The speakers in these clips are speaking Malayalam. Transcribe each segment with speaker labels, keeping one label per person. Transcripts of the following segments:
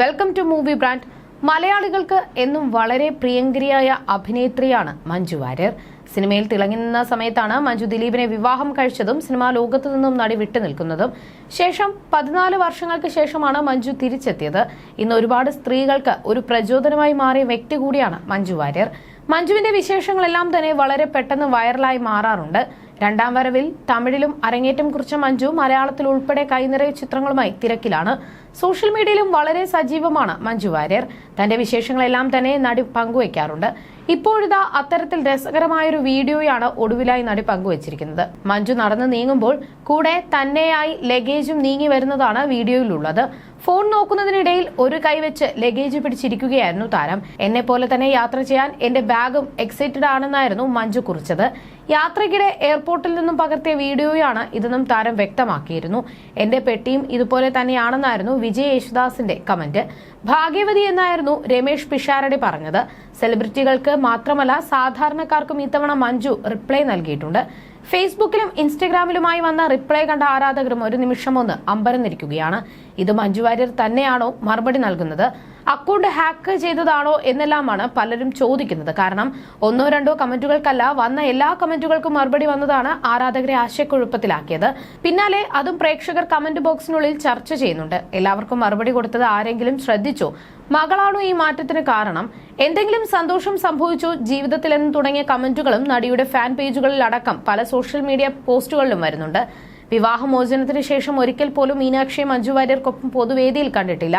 Speaker 1: വെൽക്കം ടു മൂവി ബ്രാൻഡ് മലയാളികൾക്ക് എന്നും വളരെ പ്രിയങ്കരിയായ അഭിനേത്രിയാണ് മഞ്ജു വാര്യർ. സിനിമയിൽ തിളങ്ങി നിന്ന സമയത്താണ് മഞ്ജു ദിലീപിനെ വിവാഹം കഴിച്ചതും സിനിമാ ലോകത്തു നിന്നും നടി വിട്ടുനിൽക്കുന്നതും ശേഷം പതിനാല് വർഷങ്ങൾക്ക് ശേഷമാണ് മഞ്ജു തിരിച്ചെത്തിയത്. ഇന്ന് ഒരുപാട് സ്ത്രീകൾക്ക് ഒരു പ്രചോദനമായി മാറിയ വ്യക്തി കൂടിയാണ് മഞ്ജു വാര്യർ. മഞ്ജുവിന്റെ വിശേഷങ്ങളെല്ലാം തന്നെ വളരെ പെട്ടെന്ന് വൈറലായി മാറാറുണ്ട്. രണ്ടാം വരവിൽ തമിഴിലും അരങ്ങേറ്റം കുറിച്ച മഞ്ജു മലയാളത്തിൽ ഉൾപ്പെടെ കൈനിറയ ചിത്രങ്ങളുമായി തിരക്കിലാണ്. സോഷ്യൽ മീഡിയയിലും വളരെ സജീവമാണ് മഞ്ജു വാര്യർ. തന്റെ വിശേഷങ്ങളെല്ലാം തന്നെ നടി പങ്കുവയ്ക്കാറുണ്ട്. ഇപ്പോഴിതാ അത്തരത്തിൽ രസകരമായൊരു വീഡിയോയാണ് ഒടുവിലായി നടി പങ്കുവച്ചിരിക്കുന്നത്. മഞ്ജു നടന്നു നീങ്ങുമ്പോൾ കൂടെ തന്നെയായി ലഗേജും നീങ്ങി വരുന്നതാണ് വീഡിയോയിലുള്ളത്. ഫോൺ നോക്കുന്നതിനിടയിൽ ഒരു കൈവച്ച് ലഗേജ് പിടിച്ചിരിക്കുകയായിരുന്നു താരം. എന്നെ പോലെ തന്നെ യാത്ര ചെയ്യാൻ എന്റെ ബാഗും എക്സൈറ്റഡ് ആണെന്നായിരുന്നു മഞ്ജു കുറിച്ചത്. യാത്രയ്ക്കിടെ എയർപോർട്ടിൽ നിന്നും പകർത്തിയ വീഡിയോയാണ് ഇതെന്നും താരം വ്യക്തമാക്കിയിരുന്നു. എന്റെ പെട്ടിയും ഇതുപോലെ തന്നെയാണെന്നായിരുന്നു വിജയ് യേശുദാസിന്റെ കമന്റ്. ഭാഗ്യവതി എന്നായിരുന്നു രമേഷ് പിഷാരടി പറഞ്ഞത്. സെലിബ്രിറ്റികൾക്ക് മാത്രമല്ല സാധാരണക്കാർക്കും ഇത്തവണ മഞ്ജു റിപ്ലൈ നൽകിയിട്ടുണ്ട്. ഫേസ്ബുക്കിലും ഇൻസ്റ്റഗ്രാമിലുമായി വന്ന റിപ്ലൈ കണ്ട ആരാധകരും ഒരു നിമിഷം ഒന്ന് അമ്പരന്നിരിക്കുകയാണ്. ഇത് മഞ്ജു വാര്യർ തന്നെയാണോ മറുപടി നൽകുന്നത്? അക്കൗണ്ട് ഹാക്ക് ചെയ്തതാണോ എന്നെല്ലാമാണ് പലരും ചോദിക്കുന്നത്. കാരണം ഒന്നോ രണ്ടോ കമന്റുകൾക്കല്ല വന്ന എല്ലാ കമന്റുകൾക്കും മറുപടി വന്നതാണ് ആരാധകരെ ആശയക്കുഴപ്പത്തിലാക്കിയത്. പിന്നാലെ അതും പ്രേക്ഷകർ കമന്റ് ബോക്സിനുള്ളിൽ ചർച്ച ചെയ്യുന്നുണ്ട്. എല്ലാവർക്കും മറുപടി കൊടുത്തത് ആരെങ്കിലും ശ്രദ്ധിച്ചോ? മകളാണോ ഈ മാറ്റത്തിന് കാരണം? എന്തെങ്കിലും സന്തോഷം സംഭവിച്ചോ? ജീവിതത്തിൽ എന്ന് തുടങ്ങിയ കമന്റുകളും നടിയുടെ ഫാൻ പേജുകളിൽ അടക്കം പല സോഷ്യൽ മീഡിയ പോസ്റ്റുകളിലും വരുന്നുണ്ട്. വിവാഹമോചനത്തിന് ശേഷം ഒരിക്കൽ പോലും മീനാക്ഷിയെ മഞ്ജു വാര്യർക്കൊപ്പം പൊതുവേദിയിൽ കണ്ടിട്ടില്ല.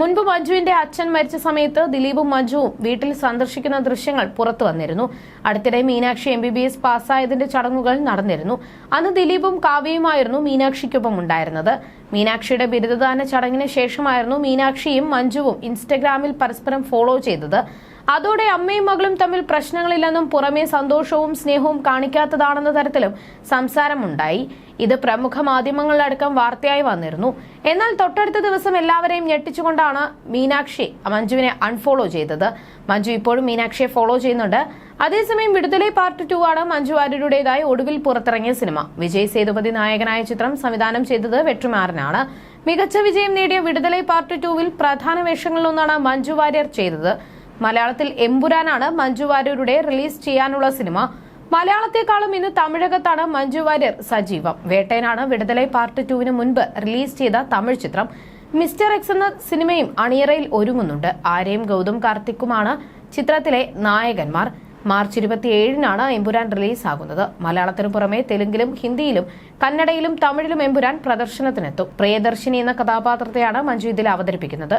Speaker 1: മുൻപ് മജുവിന്റെ അച്ഛൻ മരിച്ച സമയത്ത് ദിലീപും മജുവും വീട്ടിൽ സന്ദർശിക്കുന്ന ദൃശ്യങ്ങൾ പുറത്തു വന്നിരുന്നു. അടുത്തിടെ Meenakshi M B B S പാസ്സായതിന്റെ ചടങ്ങുകൾ നടന്നിരുന്നു. അന്ന് ദിലീപും കാവ്യയുമായിരുന്നു മീനാക്ഷിക്കൊപ്പം ഉണ്ടായിരുന്നത്. മീനാക്ഷിയുടെ ബിരുദദാന ചടങ്ങിന് ശേഷമായിരുന്നു മീനാക്ഷിയും മഞ്ജുവും ഇൻസ്റ്റഗ്രാമിൽ പരസ്പരം ഫോളോ ചെയ്തത്. അതോടെ അമ്മയും മകളും തമ്മിൽ പ്രശ്നങ്ങളില്ലെന്നും പുറമേ സന്തോഷവും സ്നേഹവും കാണിക്കാത്തതാണെന്ന തരത്തിലും സംസാരമുണ്ടായി. ഇത് പ്രമുഖ മാധ്യമങ്ങളിലടക്കം വാർത്തയായി വന്നിരുന്നു. എന്നാൽ തൊട്ടടുത്ത ദിവസം എല്ലാവരെയും ഞെട്ടിച്ചുകൊണ്ടാണ് മീനാക്ഷി മഞ്ജുവിനെ അൺഫോളോ ചെയ്തത്. മഞ്ജു ഇപ്പോഴും മീനാക്ഷിയെ ഫോളോ ചെയ്യുന്നുണ്ട്. അതേസമയം വിടുതലെ പാർട്ട് ടു ആണ് മഞ്ജു വാര്യരുടേതായി ഒടുവിൽ പുറത്തിറങ്ങിയ സിനിമ. വിജയ് സേതുപതി നായകനായ ചിത്രം സംവിധാനം ചെയ്തത് വെട്രിമാരനാണ്. മികച്ച വിജയം നേടിയ വിടുതലെ പാർട്ട് ടുവിൽ പ്രധാന വേഷങ്ങളിലൊന്നാണ് മഞ്ജു വാര്യർ ചെയ്തത്. മലയാളത്തിൽ എമ്പുരാനാണ് മഞ്ജു വാര്യരുടെ റിലീസ് ചെയ്യാനുള്ള സിനിമ. മലയാളത്തെക്കാളും ഇന്ന് തമിഴകത്താണ് മഞ്ജു വാര്യർ സജീവം. വേട്ടയനാണ് വിടുതലൈ പാർട്ട് ടുവിന് മുൻപ് റിലീസ് ചെയ്ത തമിഴ് ചിത്രം. മിസ്റ്റർ എക്സ് എന്ന സിനിമയും അണിയറയിൽ ഒരുങ്ങുന്നുണ്ട്. ആരെയും ഗൗതം കാർത്തിക്കുമാണ് ചിത്രത്തിലെ നായകന്മാർ. മാർച്ച് ഇരുപത്തിയേഴിനാണ് എമ്പുരാൻ റിലീസ് ആകുന്നത് മലയാളത്തിനു പുറമെ തെലുങ്കിലും ഹിന്ദിയിലും കന്നഡയിലും തമിഴിലും എമ്പുരാൻ പ്രദർശനത്തിനെത്തും. പ്രിയദർശിനി എന്ന കഥാപാത്രത്തെയാണ് മഞ്ജു ഇതിൽ അവതരിപ്പിക്കുന്നത്.